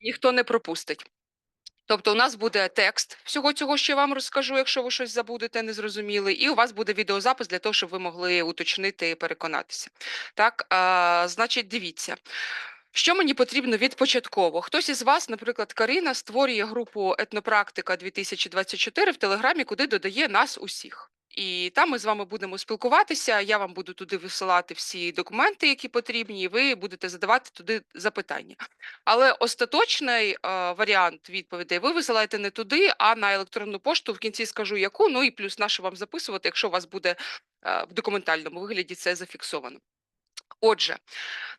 ніхто не пропустить. Тобто, у нас буде текст всього цього, що я вам розкажу, якщо ви щось забудете, не зрозуміли, і у вас буде відеозапис для того, щоб ви могли уточнити і переконатися. Так, а, значить, дивіться. Що мені потрібно від початково? Хтось із вас, наприклад, Карина, створює групу етнопрактика 2024 в Телеграмі, куди додає нас усіх. І там ми з вами будемо спілкуватися. Я вам буду туди висилати всі документи, які потрібні, і ви будете задавати туди запитання. Але остаточний е, варіант відповідей ви висилаєте не туди, а на електронну пошту. В кінці скажу яку. Ну і плюс наше вам записувати, якщо у вас буде е, в документальному вигляді це зафіксовано. Отже,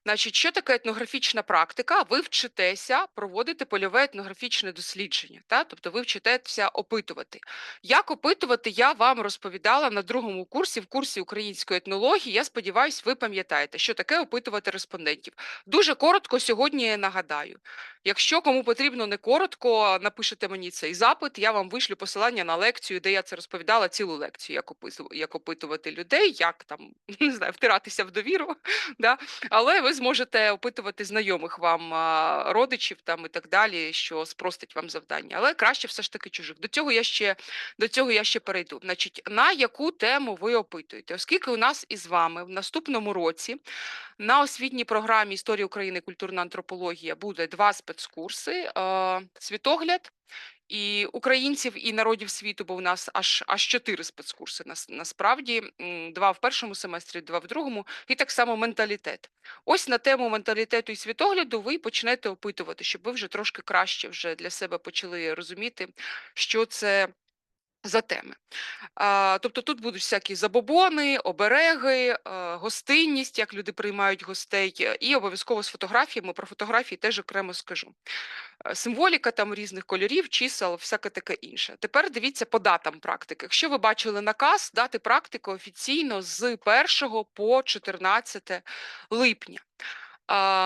значить, що таке етнографічна практика? Ви вчитеся проводити польове етнографічне дослідження, та? тобто ви вчитеся опитувати. Як опитувати, я вам розповідала на другому курсі, в курсі української етнології. Я сподіваюся, ви пам'ятаєте, що таке опитувати респондентів. Дуже коротко сьогодні я нагадаю. Якщо кому потрібно не коротко, напишете мені цей запит, я вам вишлю посилання на лекцію, де я це розповідала цілу лекцію, як опитувати людей, як там не знаю, втиратися в довіру. Да? Але ви зможете опитувати знайомих вам родичів там і так далі, що спростить вам завдання. Але краще все ж таки чужих. До цього я ще до цього я ще перейду. Значить, на яку тему ви опитуєте? Оскільки у нас із вами в наступному році на освітній програмі історії України, культурна антропологія буде два спецкурси: світогляд. І українців, і народів світу, бо в нас аж аж чотири спецкурси нас, насправді два в першому семестрі, два в другому, і так само менталітет. Ось на тему менталітету і світогляду ви почнете опитувати, щоб ви вже трошки краще вже для себе почали розуміти, що це за теми. Тобто тут будуть всякі забобони, обереги, гостинність, як люди приймають гостей, е, і обов'язково з фотографіями. Про фотографії теж окремо скажу. Е, Символіка там різних кольорів, чисел, всяке таке інше. Тепер дивіться по датам практики. Якщо ви бачили наказ, дати практики офіційно з 1 по 14 липня.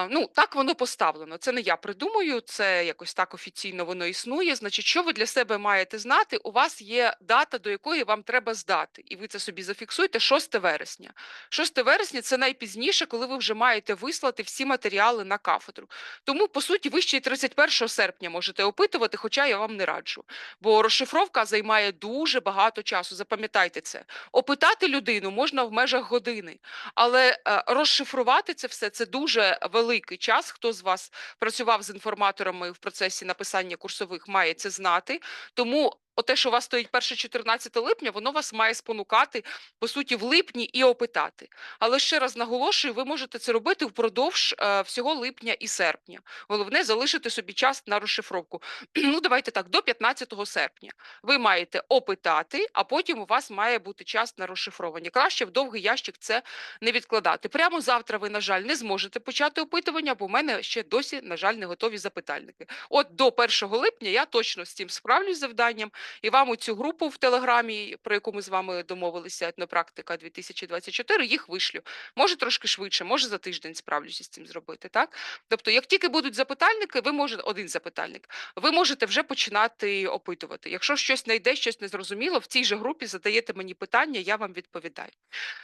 Ну, так воно поставлено. Це не я придумую, це якось так офіційно воно існує. Значить, що ви для себе маєте знати? У вас є дата, до якої вам треба здати, і ви це собі зафіксуєте 6 вересня. 6 вересня це найпізніше, коли ви вже маєте вислати всі матеріали на кафедру. Тому, по суті, ви ще й 31 серпня можете опитувати, хоча я вам не раджу. Бо розшифровка займає дуже багато часу. Запам'ятайте це. Опитати людину можна в межах години, але е, розшифрувати це все це дуже великий час. Хто з вас працював з інформаторами в процесі написання курсових, має це знати. Тому Оте, що у вас стоїть перше 14 липня, воно вас має спонукати по суті в липні і опитати. Але ще раз наголошую, ви можете це робити впродовж е, всього липня і серпня. Головне залишити собі час на розшифровку. ну давайте так, до 15 серпня. Ви маєте опитати, а потім у вас має бути час на розшифровування. Краще в довгий ящик це не відкладати. Прямо завтра ви, на жаль, не зможете почати опитування, бо в мене ще досі, на жаль, не готові запитальники. От до 1 липня я точно з цим справлюсь завданням. І вам у цю групу в Телеграмі, про яку ми з вами домовилися, етнопрактика 2024, їх вишлю. Може трошки швидше, може за тиждень справлюся з цим зробити. Так, тобто, як тільки будуть запитальники, ви можете один запитальник, ви можете вже починати опитувати. Якщо щось не йде, щось не зрозуміло, в цій же групі задаєте мені питання, я вам відповідаю.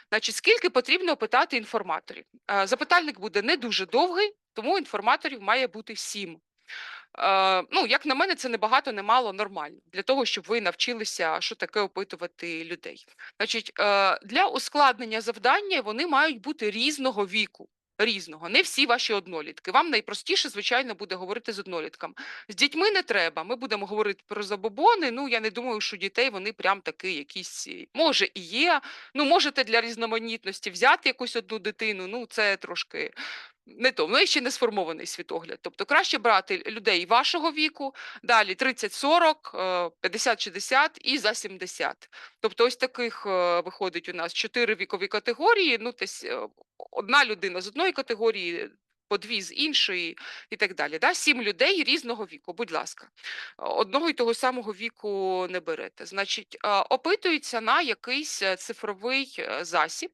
Значить, скільки потрібно опитати інформаторів? Е, Запитальник буде не дуже довгий, тому інформаторів має бути сім. Е, ну, як на мене, це не багато, не нормально для того, щоб ви навчилися, що таке опитувати людей. Значить, е, для ускладнення завдання вони мають бути різного віку. Різного, не всі ваші однолітки. Вам найпростіше, звичайно, буде говорити з однолітком. З дітьми не треба. Ми будемо говорити про забобони. Ну я не думаю, що дітей вони прям такі якісь може і є. Ну, можете для різноманітності взяти якусь одну дитину. Ну, це трошки не то, ну і ще не сформований світогляд. Тобто краще брати людей вашого віку, далі 30-40, 50-60 е, і за 70. Тобто, ось таких е, виходить у нас чотири вікові категорії. Ну, десь е, одна людина з одної категорії, по дві з іншої і так далі. Да? Сім людей різного віку, будь ласка, одного і того самого віку не берете. Значить, опитується на якийсь цифровий засіб,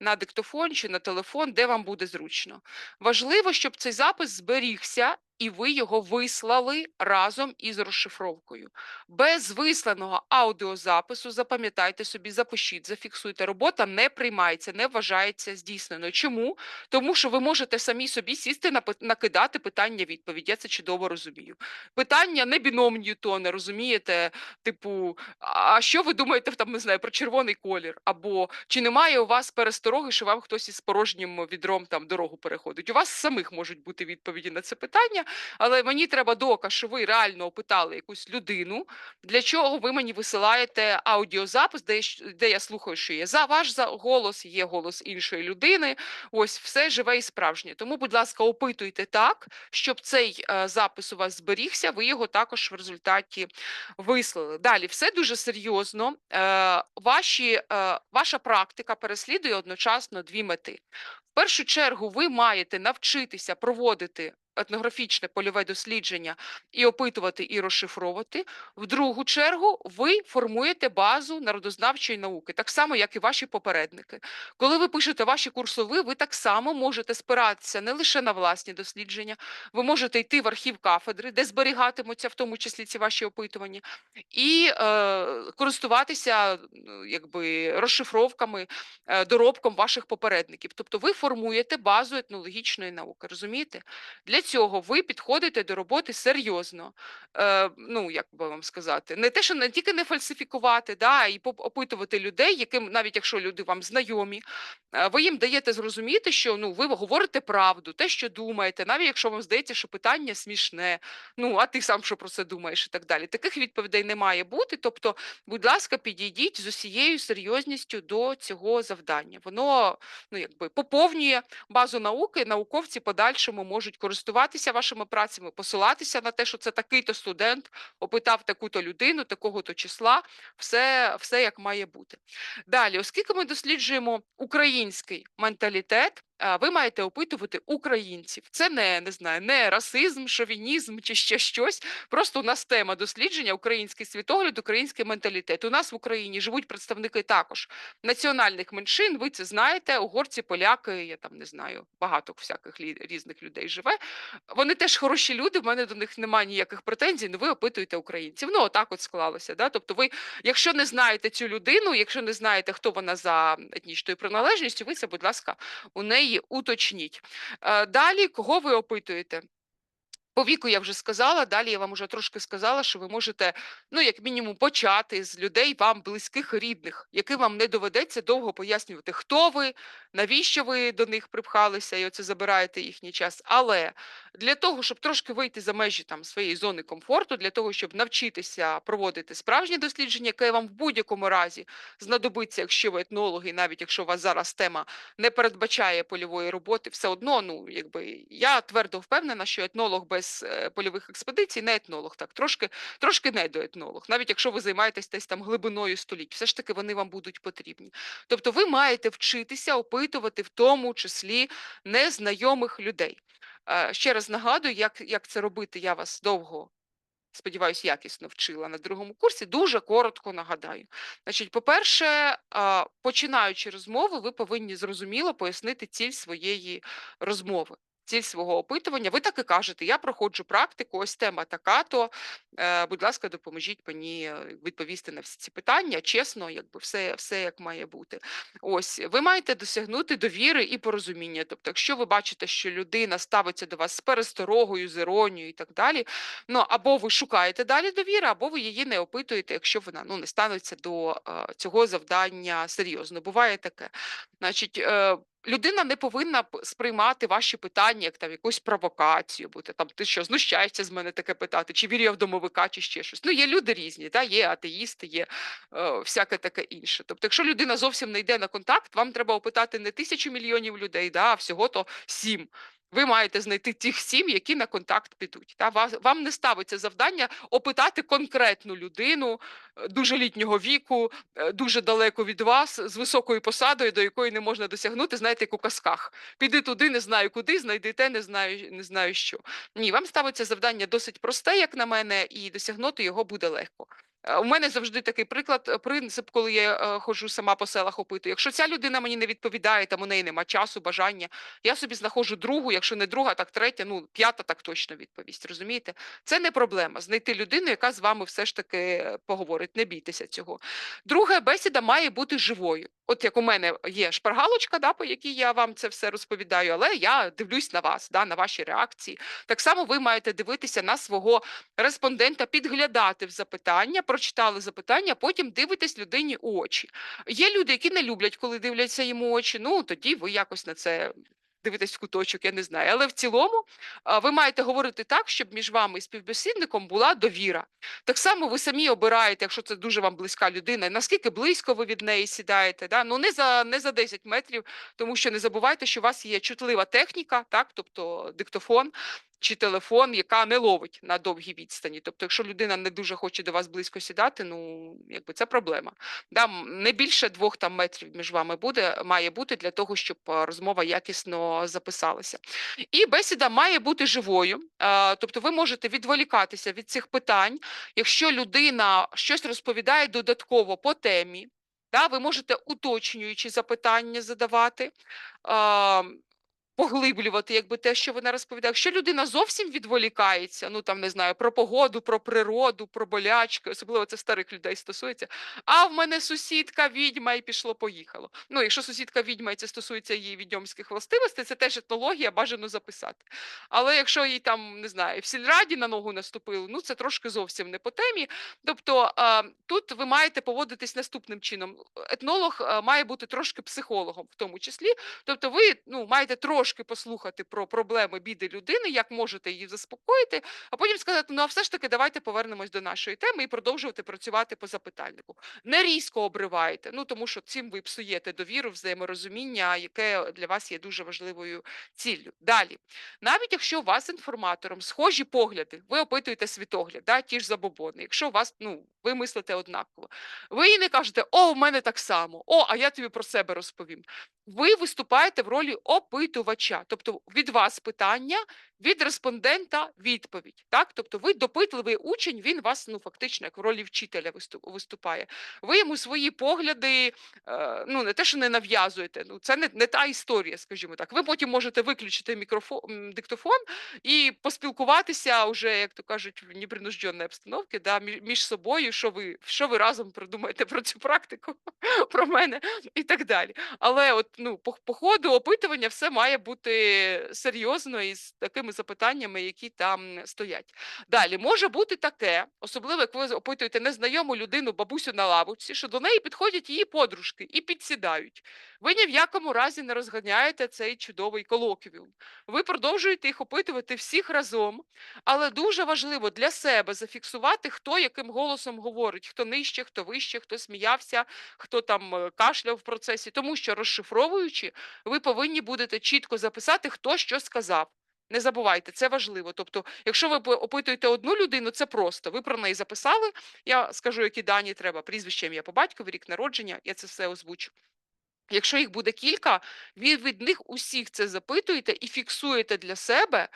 на диктофон чи на телефон, де вам буде зручно. Важливо, щоб цей запис зберігся і ви його вислали разом із розшифровкою. Без висланого аудіозапису, запам'ятайте собі, запишіть, зафіксуйте. Робота не приймається, не вважається здійсненою. Чому? Тому що ви можете самі собі сісти накидати питання відповідь. Я це чудово розумію. Питання не біном Ньютона, розумієте? Типу, а що ви думаєте там, не знаю, про червоний колір? Або чи немає у вас перестороги, що вам хтось із порожнім відром там дорогу переходить? У вас самих можуть бути відповіді на це питання, але мені треба доказ, що ви реально опитали якусь людину, для чого ви мені висилаєте аудіозапис, де, де я слухаю, що є за ваш голос, є голос іншої людини. Ось все живе і справжнє. Тому, будь ласка, опитуйте так, щоб цей е, запис у вас зберігся. Ви його також в результаті вислали. Далі, все дуже серйозно. Е, ваші, е, ваша практика переслідує одночасно дві мети. В першу чергу, ви маєте навчитися проводити етнографічне польове дослідження і опитувати і розшифровувати. В другу чергу, ви формуєте базу народознавчої науки, так само, як і ваші попередники. Коли ви пишете ваші курсові, ви так само можете спиратися не лише на власні дослідження, ви можете йти в архів кафедри, де зберігатимуться в тому числі ці ваші опитування, і е, користуватися ну, якби розшифровками, е, доробком ваших попередників. Тобто ви формуєте базу етнологічної науки. Розумієте? Для цього ви підходите до роботи серйозно. Е, ну, як би вам сказати, не те, що не тільки не фальсифікувати, да, і опитувати людей, яким, навіть якщо люди вам знайомі, е, ви їм даєте зрозуміти, що ну, ви говорите правду, те, що думаєте, навіть якщо вам здається, що питання смішне, ну, а ти сам що про це думаєш і так далі. Таких відповідей не має бути. Тобто, будь ласка, підійдіть з усією серйозністю до цього завдання. Воно ну, якби поповнює базу науки, науковці подальшому можуть користуватися вашими працями, посилатися на те, що це такий-то студент опитав таку-то людину, такого-то числа, все, все як має бути. Далі, оскільки ми досліджуємо український менталітет, ви маєте опитувати українців. Це не, не знаю, не расизм, шовінізм чи ще щось. Просто у нас тема дослідження український світогляд, український менталітет. У нас в Україні живуть представники також національних меншин. Ви це знаєте, угорці, поляки, я там не знаю, багато всяких різних людей живе. Вони теж хороші люди. В мене до них немає ніяких претензій. але ви опитуєте українців. Ну, отак от склалося. Да? Тобто, ви, якщо не знаєте цю людину, якщо не знаєте, хто вона за етнічною приналежністю, ви це, будь ласка, у неї уточніть. Е, Далі, кого ви опитуєте? По віку я вже сказала, далі я вам уже трошки сказала, що ви можете, ну, як мінімум, почати з людей вам близьких рідних, яким вам не доведеться довго пояснювати, хто ви, навіщо ви до них припхалися і оце забираєте їхній час. Але для того, щоб трошки вийти за межі там своєї зони комфорту, для того, щоб навчитися проводити справжні дослідження, яке вам в будь-якому разі знадобиться, якщо ви етнологи, навіть якщо у вас зараз тема не передбачає польової роботи, все одно, ну якби я твердо впевнена, що етнолог без е, польових експедицій не етнолог, так трошки, трошки не доетнолог, навіть якщо ви займаєтесь десь там глибиною століть, все ж таки вони вам будуть потрібні. Тобто, ви маєте вчитися опитувати в тому числі незнайомих людей. Е, Ще раз нагадую, як, як це робити, я вас довго. Сподіваюсь, якісно вчила на другому курсі. Дуже коротко нагадаю. Значить, по-перше, починаючи розмову, ви повинні зрозуміло пояснити ціль своєї розмови, ціль свого опитування. Ви так і кажете: я проходжу практику, ось тема така, то е, будь ласка, допоможіть мені е, відповісти на всі ці питання. Чесно, якби все, все як має бути. Ось ви маєте досягнути довіри і порозуміння. Тобто, якщо ви бачите, що людина ставиться до вас з пересторогою, з іронією і так далі. Ну або ви шукаєте далі довіри, або ви її не опитуєте, якщо вона ну не станеться до е, цього завдання серйозно. Буває таке. Значить, людина не повинна сприймати ваші питання як там якусь провокацію, бути там ти що знущаєшся з мене таке питати, чи вірю я в домовика, чи ще щось. Ну є люди різні, та є атеїсти, є е, всяке таке інше. Тобто, якщо людина зовсім не йде на контакт, вам треба опитати не тисячу мільйонів людей, да, а всього то сім. Ви маєте знайти тих сім, які на контакт підуть. Та вас вам не ставиться завдання опитати конкретну людину е, дуже літнього віку, е, дуже далеко від вас, з високою посадою, до якої не можна досягнути, знаєте, як у казках. Піди туди, не знаю куди, знайди те, не знаю, не знаю що. Ні, вам ставиться завдання досить просте, як на мене, і досягнути його буде легко. Е, У мене завжди такий приклад, е, принцип, коли я е, ходжу сама по селах опитую. Якщо ця людина мені не відповідає, там у неї нема часу, бажання, я собі знаходжу другу, якщо не друга, так третя, ну п'ята так точно відповість. Розумієте? Це не проблема знайти людину, яка з вами все ж таки поговорить. Не бійтеся цього. Друга бесіда має бути живою. От як у мене є шпаргалочка, да, по якій я вам це все розповідаю, але я дивлюсь на вас, да, на ваші реакції. Так само ви маєте дивитися на свого респондента, підглядати в запитання, прочитали запитання, потім дивитесь людині у очі. Є люди, які не люблять, коли дивляться йому очі. Ну тоді ви якось на це. Дивитесь в куточок, я не знаю. Але в цілому ви маєте говорити так, щоб між вами і співбесідником була довіра. Так само ви самі обираєте, якщо це дуже вам близька людина, наскільки близько ви від неї сідаєте. Да? Ну не за не за 10 метрів, тому що не забувайте, що у вас є чутлива техніка, так, тобто диктофон чи телефон, яка не ловить на довгій відстані. Тобто, якщо людина не дуже хоче до вас близько сідати, ну якби це проблема. Да? Не більше двох там метрів між вами буде, має бути для того, щоб розмова якісно записалася. І бесіда має бути живою, тобто ви можете відволікатися від цих питань, якщо людина щось розповідає додатково по темі. Да, ви можете уточнюючі запитання задавати, а, поглиблювати якби те, що вона розповідає. Якщо людина зовсім відволікається, ну там не знаю, про погоду, про природу, про болячки, особливо це старих людей стосується. А в мене сусідка відьма і пішло-поїхало. Ну, якщо сусідка відьма і це стосується її відьомських властивостей, це теж етнологія, бажано записати. Але якщо їй там не знаю, в сільраді на ногу наступили, ну це трошки зовсім не по темі. Тобто тут ви маєте поводитись наступним чином. Етнолог має бути трошки психологом, в тому числі. Тобто, ви ну маєте трошки послухати про проблеми біди людини, як можете її заспокоїти, а потім сказати: ну а все ж таки, давайте повернемось до нашої теми і продовжувати працювати по запитальнику. Не різко обривайте, ну тому що цим ви псуєте довіру, взаєморозуміння, яке для вас є дуже важливою ціллю. Далі, навіть якщо у вас інформатором схожі погляди, ви опитуєте світогляд, да, ті ж забобони. Якщо у вас ну ви мислите однаково, ви їй не кажете, о, в мене так само, о, а я тобі про себе розповім. Ви виступаєте в ролі опитувача, тобто від вас питання, від респондента відповідь. Так? Тобто ви допитливий учень, він вас ну фактично як в ролі вчителя виступає. Ви йому свої погляди, е, ну не те, що не нав'язуєте. Ну це не, не та історія, скажімо так. Ви потім можете виключити мікрофон, диктофон і поспілкуватися уже, як то кажуть, в непринужденій обстановці, да, між собою, що ви, що ви разом придумаєте про цю практику, про мене і так далі. Але от ну по, по ходу опитування все має бути серйозно і з такими запитаннями, які там стоять. Далі може бути таке, особливо як ви опитуєте незнайому людину, бабусю на лавочці, що до неї підходять її подружки і підсідають. Ви ні в якому разі не розганяєте цей чудовий колоквіум. Ви продовжуєте їх опитувати всіх разом, але дуже важливо для себе зафіксувати, хто яким голосом говорить, хто нижче, хто вище, хто сміявся, хто там е, кашляв в процесі, тому що розшифровуючи, ви повинні будете чітко записати, хто що сказав. Не забувайте, це важливо. Тобто, якщо ви опитуєте одну людину, це просто. Ви про неї записали. Я скажу, які дані треба, прізвище, ім'я по батькові, рік народження, я це все озвучу. Якщо їх буде кілька, ви від них усіх це запитуєте і фіксуєте для себе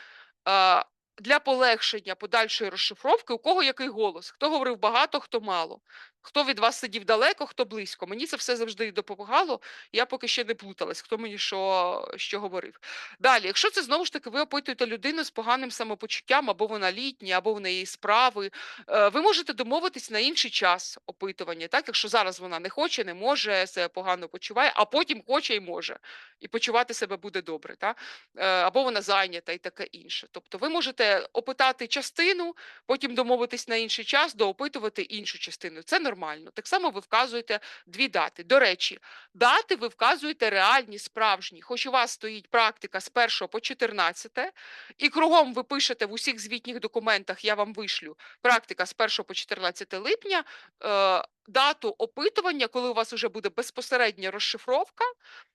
е, для полегшення подальшої розшифровки, у кого який голос, хто говорив багато, хто мало, хто від вас сидів далеко, хто близько. Мені це все завжди допомагало. Я поки ще не плуталась, хто мені що, що говорив. Далі, якщо це знову ж таки ви опитуєте людину з поганим самопочуттям, або вона літня, або в неї справи, е, ви можете домовитись на інший час опитування, так? Якщо зараз вона не хоче, не може, себе погано почуває, а потім хоче і може, і почувати себе буде добре, так? Е, або вона зайнята і таке інше. Тобто ви можете опитати частину, потім домовитись на інший час, доопитувати іншу частину. Це нормально. Так само ви вказуєте дві дати. До речі, дати ви вказуєте реальні, справжні. Хоч у вас стоїть практика з 1 по 14, і кругом ви пишете в усіх звітніх документах, я вам вишлю практика з 1 по 14 липня, е, дату опитування, коли у вас вже буде безпосередня розшифровка.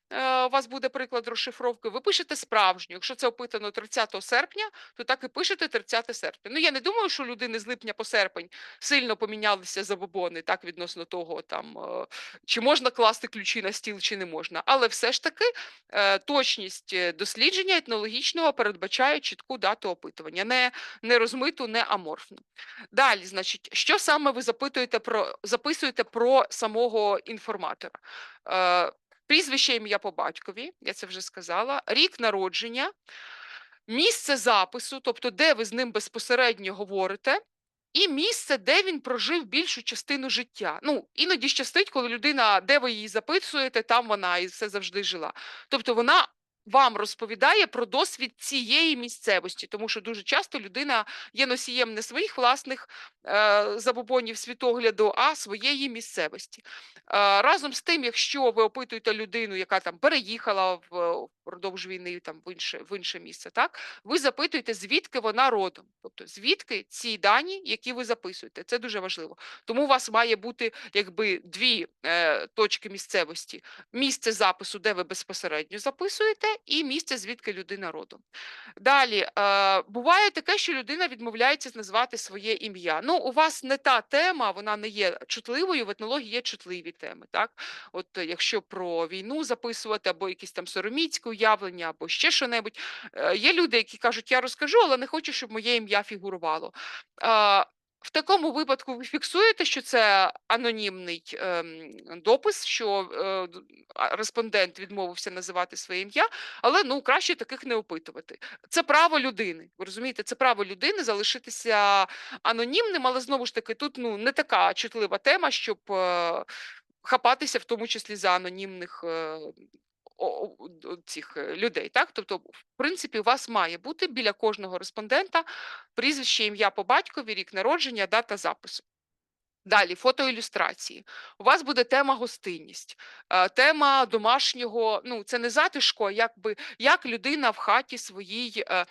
е, У вас буде приклад розшифровки, ви пишете справжню. Якщо це опитано 30 серпня, то так і пишете 30 серпня. Ну я не думаю, що людини з липня по серпень сильно помінялися забобони. Так? відносно того, там е, чи можна класти ключі на стіл, чи не можна. Але все ж таки е, точність е, дослідження етнологічного передбачає чітку дату опитування, не, не розмиту, не аморфну. Далі, значить, що саме ви запитуєте про записуєте про самого інформатора? Прізвище ім'я по батькові, я це вже сказала, рік народження, місце запису, тобто де ви з ним безпосередньо говорите, і місце, де він прожив більшу частину життя. Ну, іноді щастить, коли людина, де ви її записуєте, там вона і все завжди жила. Тобто вона вам розповідає про досвід цієї місцевості, тому що дуже часто людина є носієм не своїх власних е, забобонів світогляду, а своєї місцевості. Е, разом з тим, якщо ви опитуєте людину, яка там переїхала в впродовж війни там в інше в інше місце, так ви запитуєте, звідки вона родом, тобто звідки ці дані, які ви записуєте. Це дуже важливо. Тому у вас має бути якби дві е, точки місцевості: місце запису, де ви безпосередньо записуєте, і місце, звідки людина родом. Далі е, буває таке, що людина відмовляється назвати своє ім'я. Ну, у вас не та тема, вона не є чутливою. В етнології є чутливі теми. Так, от якщо про війну записувати, або якісь там сороміцьке уявлення, або ще що-небудь. Е, є люди, які кажуть, я розкажу, але не хочу, щоб моє ім'я фігурувало. Е, в такому випадку ви фіксуєте, що це анонімний ем, допис, що е, респондент відмовився називати своє ім'я, але ну краще таких не опитувати. Це право людини. Ви розумієте, це право людини залишитися анонімним, але знову ж таки, тут ну не така чутлива тема, щоб е, хапатися, в тому числі за анонімних. е, цих е, людей, так тобто, в принципі, у вас має бути біля кожного респондента прізвище, ім'я по батькові, рік народження, дата запису. Далі фотоілюстрації. У вас буде тема гостинність, е, тема домашнього. Ну, це не затишко, якби як людина в хаті своїй е,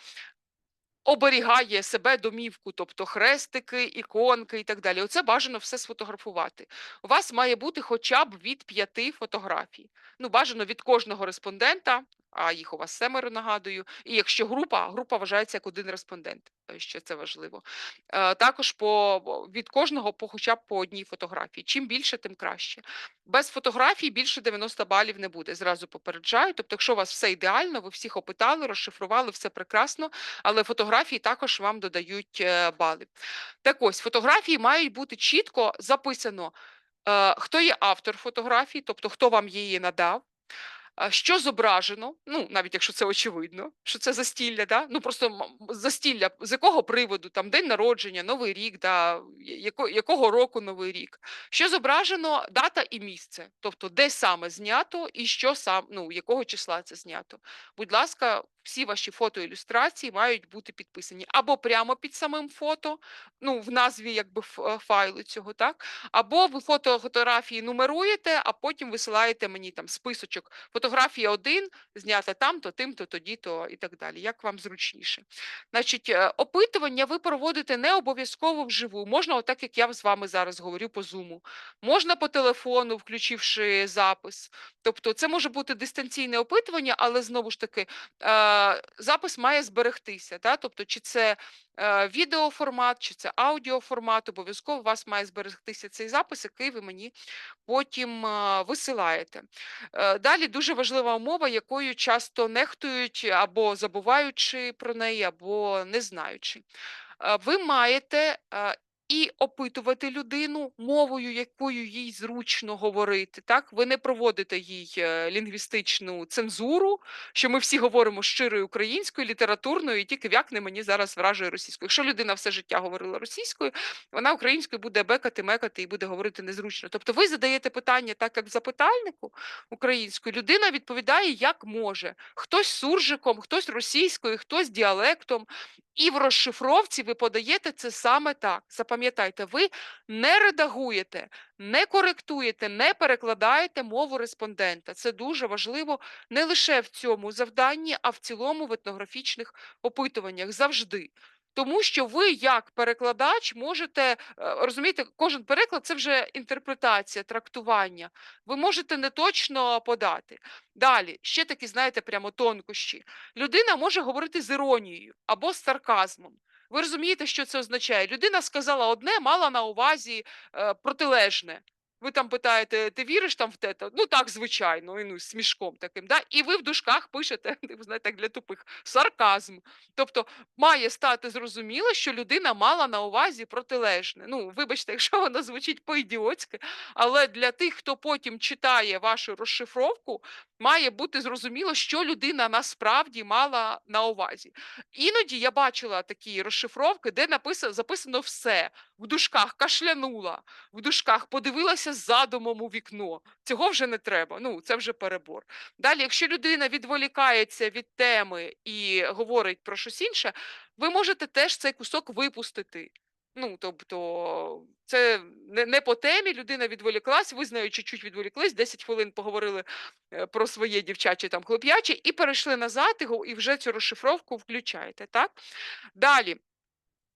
оберігає себе домівку, тобто хрестики, іконки і так далі. Оце бажано все сфотографувати. У вас має бути хоча б від п'яти фотографій. Ну, бажано від кожного респондента, а їх у вас семеро, нагадую. І якщо група, група вважається як один респондент. е, Ще це важливо. Е, Також по від кожного по хоча б по одній фотографії. Чим більше, тим краще. Без фотографій більше 90 балів не буде. Зразу попереджаю. Тобто, якщо у вас все ідеально, ви всіх опитали, розшифрували, все прекрасно, але фотографії також вам додають е, бали. Так ось, фотографії мають бути чітко записано, е, хто є автор фотографії, тобто хто вам її надав. Що зображено, ну навіть якщо це очевидно, що це застілля, да? ну просто застілля, з якого приводу, там день народження, новий рік, да? яко, якого року новий рік. Що зображено, дата і місце, тобто де саме знято і що сам, ну якого числа це знято. Будь ласка, всі ваші фотоілюстрації мають бути підписані або прямо під самим фото, ну в назві якби е, файлу цього, так або ви фото фотографії нумеруєте, а потім висилаєте мені там списочок. Фотографія 1, знята там-то, тим-то, тоді-то і так далі. Як вам зручніше. Значить, е, опитування ви проводите не обов'язково вживу. Можна, отак як я з вами зараз говорю по зуму. Можна по телефону, включивши запис. Тобто, це може бути дистанційне опитування, але знову ж таки е, запис має зберегтися. Да? Тобто, чи це е, відеоформат, чи це аудіоформат, обов'язково у вас має зберегтися цей запис, який ви мені потім е, висилаєте. Е, Далі дуже важлива умова, якою часто нехтують або забуваючи про неї, або не знаючи. Ви маєте і опитувати людину мовою, якою їй зручно говорити. Так, ви не проводите їй е, лінгвістичну цензуру, що ми всі говоримо щирою українською, літературною, і тільки в'якне мені зараз вражою російською. Якщо людина все життя говорила російською, вона українською буде бекати, мекати і буде говорити незручно. Тобто, ви задаєте питання так, як запитальнику українською, людина відповідає як може. Хтось суржиком, хтось російською, хтось діалектом. І в розшифровці ви подаєте це саме так. Запам'ятайте, ви не редагуєте, не коректуєте, не перекладаєте мову респондента. Це дуже важливо не лише в цьому завданні, а в цілому в етнографічних опитуваннях завжди. Тому що ви, як перекладач, можете е, розумієте, кожен переклад це вже інтерпретація, трактування. Ви можете не точно подати. Далі, ще такі, знаєте, прямо тонкощі. Людина може говорити з іронією або з сарказмом. Ви розумієте, що це означає? Людина сказала одне, мала на увазі е, протилежне. Ви там питаєте, ти віриш там в те? Ну так, звичайно, і, ну, смішком таким. Да? І ви в дужках пишете, знаєте, для тупих сарказм. Тобто має стати зрозуміло, що людина мала на увазі протилежне. Ну, вибачте, якщо воно звучить по-ідіотськи, але для тих, хто потім читає вашу розшифровку, має бути зрозуміло, що людина насправді мала на увазі. Іноді я бачила такі розшифровки, де написано записано все в дужках кашлянула, в дужках подивилася задумом у вікно. Цього вже не треба. Ну це вже перебор. Далі, якщо людина відволікається від теми і говорить про щось інше, ви можете теж цей кусок випустити. Ну, тобто, це не, не по темі, людина відволіклась, ви з нею чуть-чуть відволіклись, 10 хвилин поговорили е, про своє дівчаче там хлоп'яче, і перейшли назад, і вже цю розшифровку включаєте. Так? Далі.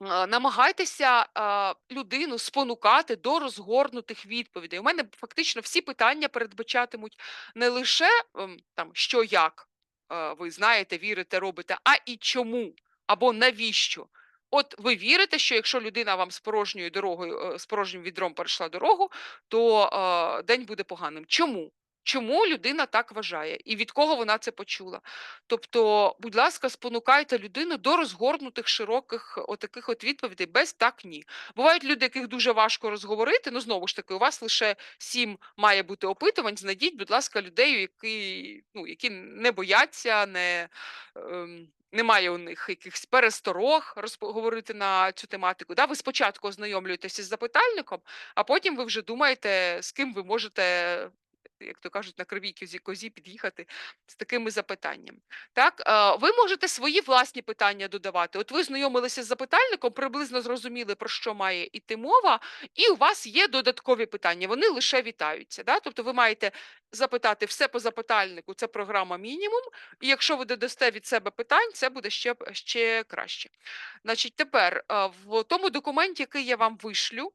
Е, Намагайтеся е, людину спонукати до розгорнутих відповідей. У мене фактично всі питання передбачатимуть не лише ем, там що як е, ви знаєте, вірите, робите, а і чому або навіщо. От ви вірите, що якщо людина вам з порожньою дорогою, з порожнім відром перейшла дорогу, то е, день буде поганим. Чому? Чому людина так вважає і від кого вона це почула? Тобто, будь ласка, спонукайте людину до розгорнутих широких отаких от відповідей без так ні. Бувають люди, яких дуже важко розговорити. Ну знову ж таки, у вас лише сім має бути опитувань. Знайдіть, будь ласка, людей, які ну які не бояться, не. Ем, немає у них якихось пересторог розговорити на цю тематику. Да? Ви спочатку ознайомлюєтеся з запитальником, а потім ви вже думаєте, з ким ви можете, як то кажуть, на кривій козі, козі під'їхати з такими запитаннями. Так, е, ви можете свої власні питання додавати. От ви знайомилися з запитальником, приблизно зрозуміли, про що має йти мова, і у вас є додаткові питання. Вони лише вітаються. Да? Тобто ви маєте запитати все по запитальнику, це програма мінімум. І якщо ви додасте від себе питань, це буде ще, ще краще. Значить, тепер е, в тому документі, який я вам вишлю,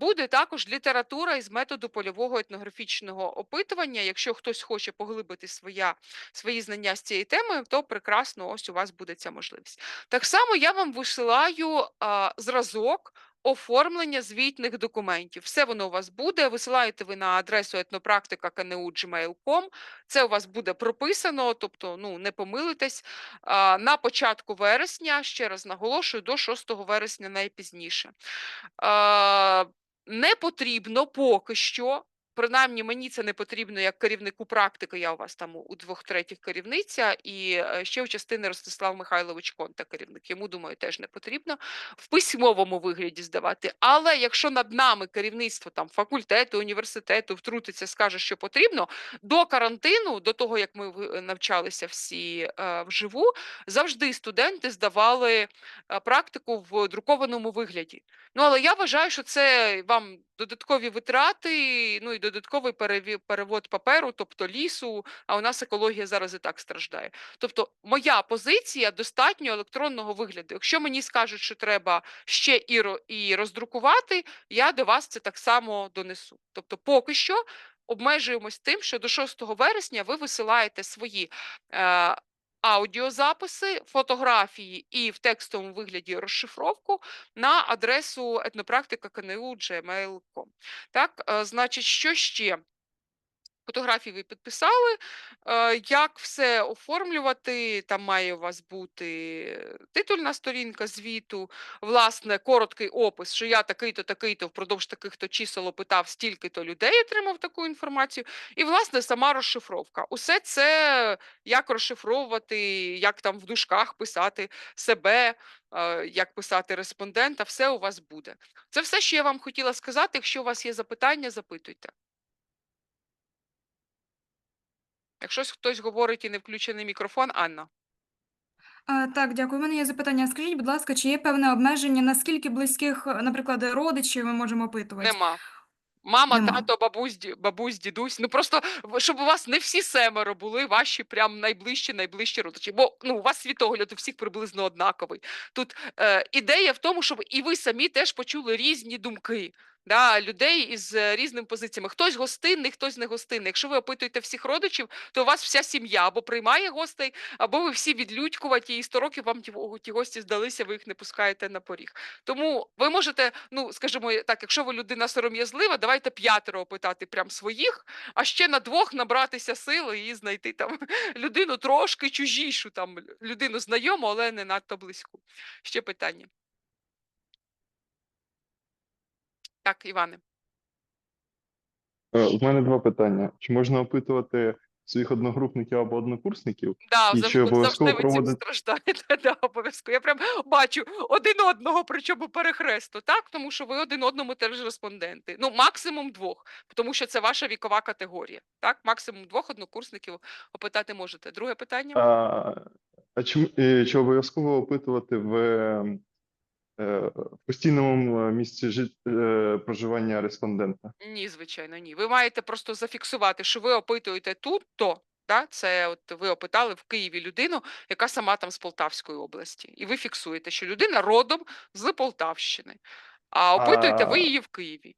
буде також література із методу польового етнографічного опитування. Якщо хтось хоче поглибити своя, свої знання з цієї теми, то прекрасно ось у вас буде ця можливість. Так само я вам висилаю зразок. Оформлення звітних документів. Все воно у вас буде. Висилаєте ви на адресу етнопрактика.кну.gmail.com. Це у вас буде прописано, тобто ну, не помилитесь. На початку вересня, ще раз наголошую, до 6 вересня найпізніше. Не потрібно поки що Принаймні, мені це не потрібно як керівнику практики. Я у вас там у двох третіх керівниця, і е, ще у частини Ростислав Михайлович Конта, керівник. Йому думаю, теж не потрібно в письмовому вигляді здавати. Але якщо над нами керівництво там факультету, університету втрутиться, скаже, що потрібно, до карантину, до того як ми навчалися всі е, вживу, завжди студенти здавали е, практику в друкованому вигляді. Ну але я вважаю, що це вам додаткові витрати, ну і додатковий перевод паперу, тобто лісу. А у нас екологія зараз і так страждає. Тобто, моя позиція достатньо електронного вигляду. Якщо мені скажуть, що треба ще і роздрукувати, я до вас це так само донесу. Тобто, поки що. Обмежуємось тим, що до 6 вересня ви висилаєте свої е, аудіозаписи, фотографії і в текстовому вигляді розшифровку на адресу етнопрактика КНУ gmail.com. Так, е, значить, що ще? Фотографії ви підписали. Е, Як все оформлювати? Там має у вас бути титульна сторінка звіту, власне, короткий опис, що я такий-то, такий-то впродовж таких-то чисел опитав, стільки-то людей отримав таку інформацію. І, власне, сама розшифровка. Усе це як розшифровувати, як там в дужках писати себе, е, як писати респондента, все у вас буде. Це все, що я вам хотіла сказати. Якщо у вас є запитання, запитуйте. Якщо хтось говорить і не включений мікрофон, Анна. А, так, дякую. У мене є запитання. Скажіть, будь ласка, чи є певне обмеження, наскільки близьких, наприклад, родичів ми можемо опитувати? Нема. Мама, Нема. тато, бабусь, ді- бабусь, дідусь. Ну просто щоб у вас не всі семеро були ваші прям найближчі, найближчі родичі. Бо ну у вас світогляд у всіх приблизно однаковий. Тут е, ідея в тому, щоб і ви самі теж почули різні думки. Да, людей із е, різними позиціями. Хтось гостинний, хтось не гостинний. Якщо ви опитуєте всіх родичів, то у вас вся сім'я або приймає гостей, або ви всі відлюдькуваті, і 100 років вам ті, ті гості здалися, ви їх не пускаєте на поріг. Тому ви можете, ну скажімо так, якщо ви людина сором'язлива, давайте п'ятеро опитати прям своїх, а ще на двох набратися сили і знайти там людину трошки чужішу, там людину знайому, але не надто близьку. Ще питання. Так, Іване. Е, У мене два питання. Чи можна опитувати своїх одногрупників або однокурсників? Да, І чи обов'язково завжди ви цим проводити- страждаєте. Да, обов'язково. Я прям бачу один одного, причому перехресту, так? Тому що ви один одному теж респонденти. Ну, максимум двох, тому що це ваша вікова категорія. Так, максимум двох однокурсників опитати можете. Друге питання. А, а чи, е, чи обов'язково опитувати в е, в постійному е, місці жит, е, проживання респондента? Ні, звичайно, ні. Ви маєте просто зафіксувати, що ви опитуєте тут, то. Да? Це от ви опитали в Києві людину, яка сама там з Полтавської області. І ви фіксуєте, що людина родом з Полтавщини. А опитуєте ви її в Києві.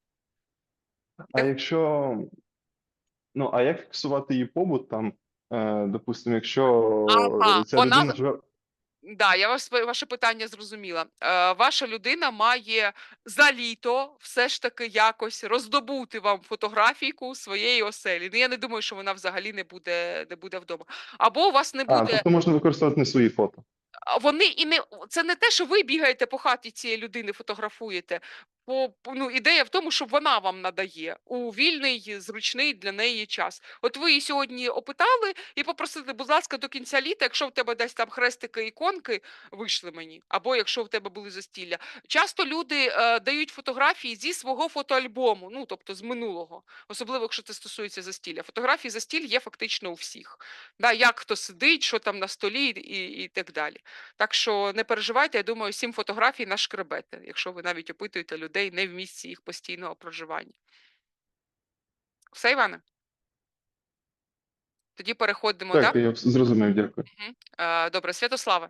А якщо ну а як фіксувати її побут там? Е, допустимо, якщо Ага, ця вона- людина живе. Да, я вас ваше питання зрозуміла. Е, ваша людина має за літо все ж таки якось роздобути вам фотографійку своєї оселі. Ну я не думаю, що вона взагалі не буде, не буде вдома. Або у вас не А, буде. тобто можна використовувати не свої фото. Вони і не це не те, що ви бігаєте по хаті цієї людини, фотографуєте. По ну, ідея в тому, що вона вам надає у вільний, зручний для неї час. От ви її сьогодні опитали і попросили, будь ласка, до кінця літа, якщо в тебе десь там хрестики, іконки, вийшли мені, або якщо в тебе були застілля. Часто люди е, дають фотографії зі свого фотоальбому, ну тобто з минулого, особливо якщо це стосується застілля. Фотографії застіль є фактично у всіх. Да, як хто сидить, що там на столі і, і так далі. Так що не переживайте, я думаю, сім фотографій нашкребете, якщо ви навіть опитуєте людей не в місці їх постійного проживання. Все, Іване? Тоді переходимо, Так, так? я зрозумів, дякую. Е, добре, Святославе.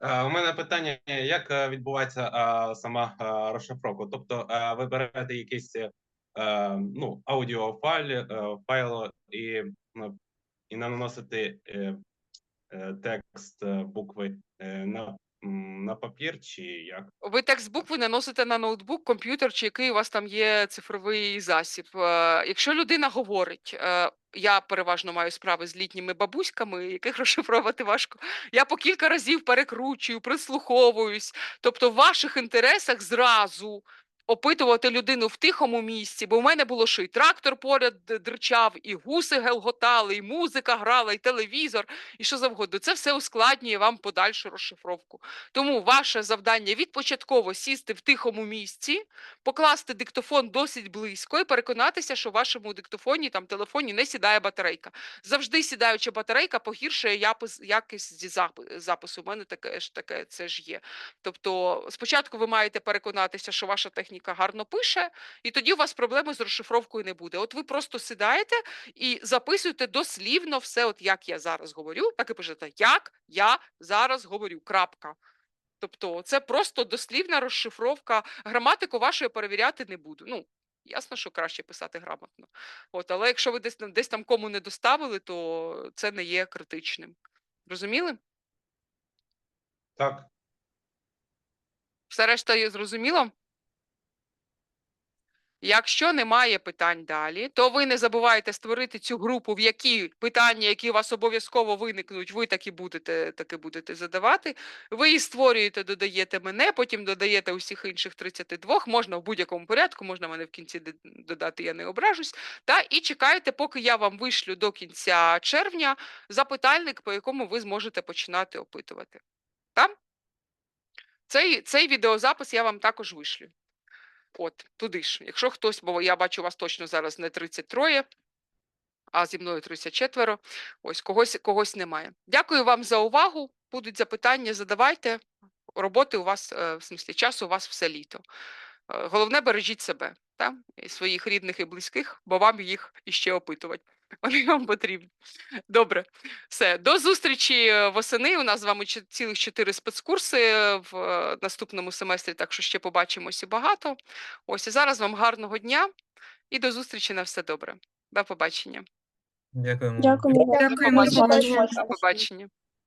Е, У мене питання: як е, відбувається сама розшифровка? Тобто, ви берете якийсь ну, аудіофайл файл і, ну, і наносите текст букви на, на папір, чи як? Ви текст букви наносите на ноутбук, комп'ютер, чи який у вас там є цифровий засіб. Е, Якщо людина говорить, е, я переважно маю справи з літніми бабуськами, яких розшифровувати важко. Я по кілька разів перекручую, прислуховуюсь. Тобто, в ваших інтересах зразу опитувати людину в тихому місці, бо в мене було що і трактор поряд дерчав, і гуси гелготали, і музика грала, і телевізор, і що завгодно. Це все ускладнює вам подальшу розшифровку. Тому ваше завдання відпочатково сісти в тихому місці, покласти диктофон досить близько і переконатися, що в вашому диктофоні там телефоні не сідає батарейка. Завжди сідаюча батарейка погіршує якість запису. У мене таке ж таке це ж є. Тобто, спочатку ви маєте переконатися, що ваша техніка гарно пише, і тоді у вас проблеми з розшифровкою не буде. От ви просто сідаєте і записуєте дослівно все, от як я зараз говорю, так і пишете, як я зараз говорю. Крапка. Тобто це просто дослівна розшифровка. Граматику вашої перевіряти не буду. Ну, ясно, що краще писати грамотно. От, але якщо ви десь, десь там кому не доставили, то це не є критичним. Розуміли? Так, Все решта є зрозуміло? Якщо немає питань далі, то ви не забувайте створити цю групу, в якій питання, які у вас обов'язково виникнуть, ви таки будете, таки будете задавати. Ви її створюєте, додаєте мене, потім додаєте усіх інших 32, можна в будь-якому порядку, можна мене в кінці додати, я не ображусь. Та, і чекаєте, поки я вам вишлю до кінця червня запитальник, по якому ви зможете починати опитувати. Там? Цей, цей відеозапис я вам також вишлю. От, туди ж. Якщо хтось, бо я бачу вас точно зараз не 33, а зі мною 34. Ось когось, когось немає. Дякую вам за увагу. Будуть запитання, задавайте. Роботи у вас, е, в смислі, часу у вас все літо. Е, Головне, бережіть себе та? і своїх рідних і близьких, бо вам їх іще опитувати. Вони вам потрібні. Добре, все. До зустрічі е, восени. У нас з вами цілих чотири спецкурси е, в е, наступному семестрі, так що ще побачимося багато. Ось і зараз вам гарного дня і до зустрічі на все добре. До побачення. Дякуємо. Дякуємо. До побачення. До побачення.